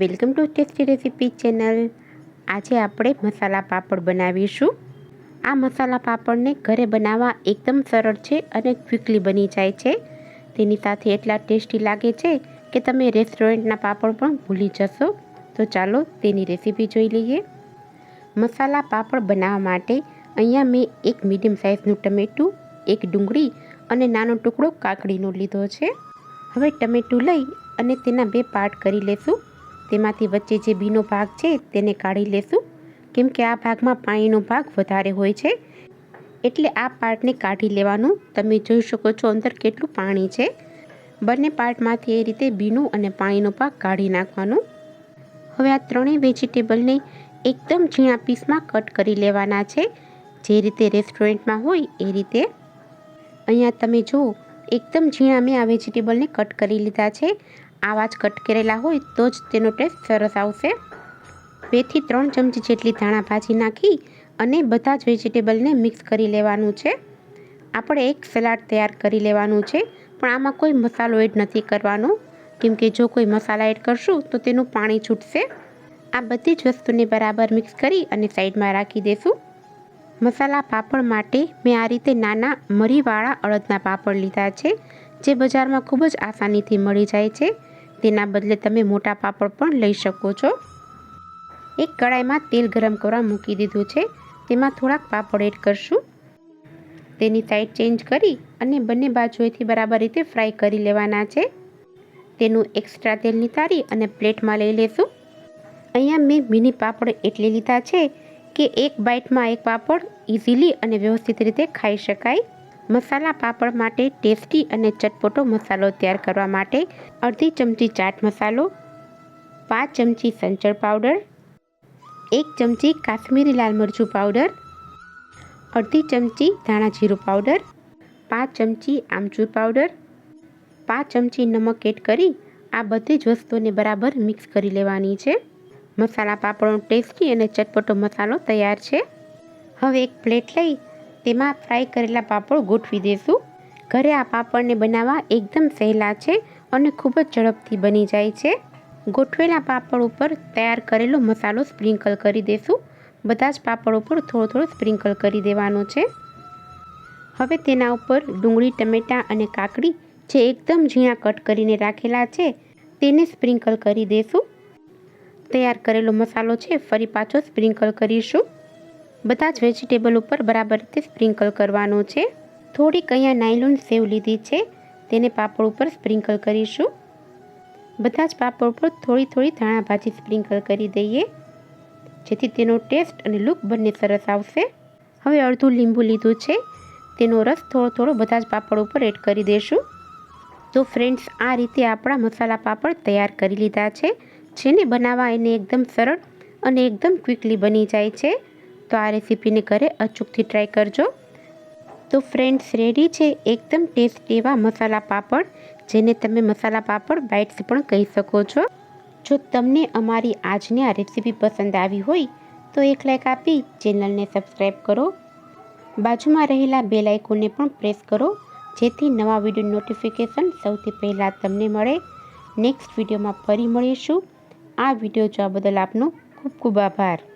Welcome to tasty recipe channel. આજે આપણે મસાલા પાપડ બનાવીશું. આ મસાલા પાપડને ઘરે બનાવવા એકદમ સરળ છે અને ક્વિકલી બની જાય છે. તેની સાથે એટલા ટેસ્ટી લાગે છે કે તમે રેસ્ટોરન્ટના પાપડ પણ ભૂલી જશો. તો ચાલો તેની રેસીપી જોઈ લઈએ. મસાલા પાપડ બનાવવા માટે અહીંયા મેં એક મીડિયમ સાઇઝનું ટમેટું, એક ડુંગળી અને નાનો ટુકડો કાકડીનો લીધો છે. હવે ટમેટું લઈ અને તેના બે પાર્ટ કરી લેશું. તેમાંથી વચ્ચે જે બીનો ભાગ છે, તેને કાઢી લેશું. કેમ કે આ ભાગમાં પાણીનો ભાગ વધારે હોય છે, એટલે આ પાર્ટને કાઢી લેવાનું. તમે જોઈ શકો છો અંદર કેટલું પાણી છે. બંને પાર્ટમાંથી એ રીતે બીનું અને પાણીનો ભાગ કાઢી નાખવાનું. હવે આ ત્રણેય વેજીટેબલને એકદમ ઝીણા પીસમાં કટ કરી લેવાના છે. જે રીતે રેસ્ટોરન્ટમાં હોય એ રીતે. અહીંયા તમે જુઓ, એકદમ ઝીણા મેં આ વેજીટેબલને કટ કરી લીધા છે. આવા જ કટ કરેલા હોય તો જ તેનો ટેસ્ટ સરસ આવશે. બેથી ત્રણ ચમચી જેટલી ધાણા ભાજી નાખી અને બધા જ વેજીટેબલને મિક્સ કરી લેવાનું છે. આપણે એક સલાડ તૈયાર કરી લેવાનું છે, પણ આમાં કોઈ મસાલો એડ નથી કરવાનો. કેમ કે જો કોઈ મસાલા એડ કરશું તો તેનું પાણી છૂટશે. આ બધી જ વસ્તુને બરાબર મિક્સ કરી અને સાઈડમાં રાખી દઈશું મસાલા પાપડ માટે મેં આ રીતે નાના મરીવાળા અડદના પાપડ લીધા છે. જે બજારમાં ખૂબ જ આસાનીથી મળી જાય છે, તેના બદલે તમે મોટા પાપડ પણ લઈ શકો છો. એક કડાઈમાં તેલ ગરમ કરવા મૂકી દીધું છે, તેમાં થોડાક પાપડ એડ કરશું. તેની સાઈડ ચેન્જ કરી અને બંને બાજુએથી બરાબર રીતે ફ્રાય કરી લેવાના છે. તેનું એક્સ્ટ્રા તેલ નિતારી અને પ્લેટમાં લઈ લેશું. અહીંયા મેં મિની પાપડ એટલે લીધા છે કે એક બાઇટમાં એક પાપડ ઇઝીલી અને વ્યવસ્થિત રીતે ખાઈ શકાય. મસાલા પાપડ માટે ટેસ્ટી અને ચટપટો મસાલો તૈયાર કરવા માટે અડધી ચમચી ચાટ મસાલો, પાંચ ચમચી સંચળ પાવડર, એક ચમચી કાશ્મીરી લાલ મરચું પાવડર, અડધી ચમચી ધાણા જીરું પાવડર, પાંચ ચમચી આમચૂર પાવડર, પાંચ ચમચી નમક એડ કરી આ બધી જ વસ્તુઓને બરાબર મિક્સ કરી લેવાની છે. મસાલા પાપડનો ટેસ્ટી અને ચટપટો મસાલો તૈયાર છે. હવે એક પ્લેટ લઈ તેમાં ફ્રાય કરેલા પાપડ ગોઠવી દઈશું ઘરે આ પાપડને બનાવવા એકદમ સહેલા છે અને ખૂબ જ ઝડપથી બની જાય છે. ગોઠવેલા પાપડ ઉપર તૈયાર કરેલો મસાલો સ્પ્રિંકલ કરી દઈશું બધા જ પાપડ ઉપર થોડો થોડો સ્પ્રિંકલ કરી દેવાનો છે. હવે તેના ઉપર ડુંગળી, ટમેટાં અને કાકડી જે એકદમ ઝીણા કટ કરીને રાખેલા છે તેને સ્પ્રિંકલ કરી દઈશું તૈયાર કરેલો મસાલો છે ફરી પાછો સ્પ્રિંકલ કરીશું. બધા જ વેજીટેબલ ઉપર બરાબર રીતે સ્પ્રિંકલ કરવાનો છે. થોડીક અહીંયા નાયલોન સેવ લીધી છે. તેને પાપડ ઉપર સ્પ્રિંકલ કરીશું. બધા જ પાપડ ઉપર થોડી થોડી ધાણા ભાજી સ્પ્રિંકલ કરી દઈએ. જેથી તેનો ટેસ્ટ અને લુક બંને સરસ આવશે. હવે અડધું લીંબુ લીધું છે. તેનો રસ થોડો થોડો બધા જ પાપડ ઉપર એડ કરી દઈશું તો ફ્રેન્ડ્સ, આ રીતે આપણા મસાલા પાપડ તૈયાર કરી લીધા છે. જેને બનાવવા એને એકદમ સરળ અને એકદમ ક્વિકલી બની જાય છે. તો આ રેસીપીને ઘરે અચૂકથી ટ્રાય કરજો. તો ફ્રેન્ડ્સ રેડી છે? એકદમ ટેસ્ટી એવા મસાલા પાપડ, જેને તમે મસાલા પાપડ બાઇટ્સ પણ કહી શકો છો. જો તમને અમારી આજની આ રેસીપી પસંદ આવી હોય, તો એક લાઇક આપી, ચેનલને સબસ્ક્રાઈબ કરો. બાજુમાં રહેલા બે લાઇકોને પણ પ્રેસ કરો, જેથી નવા વીડિયો નોટિફિકેશન સૌથી પહેલાં તમને મળે. નેક્સ્ટ વિડીયોમાં ફરી મળીશું. આ વીડિયો જોવા બદલ આપનો ખૂબ ખૂબ આભાર.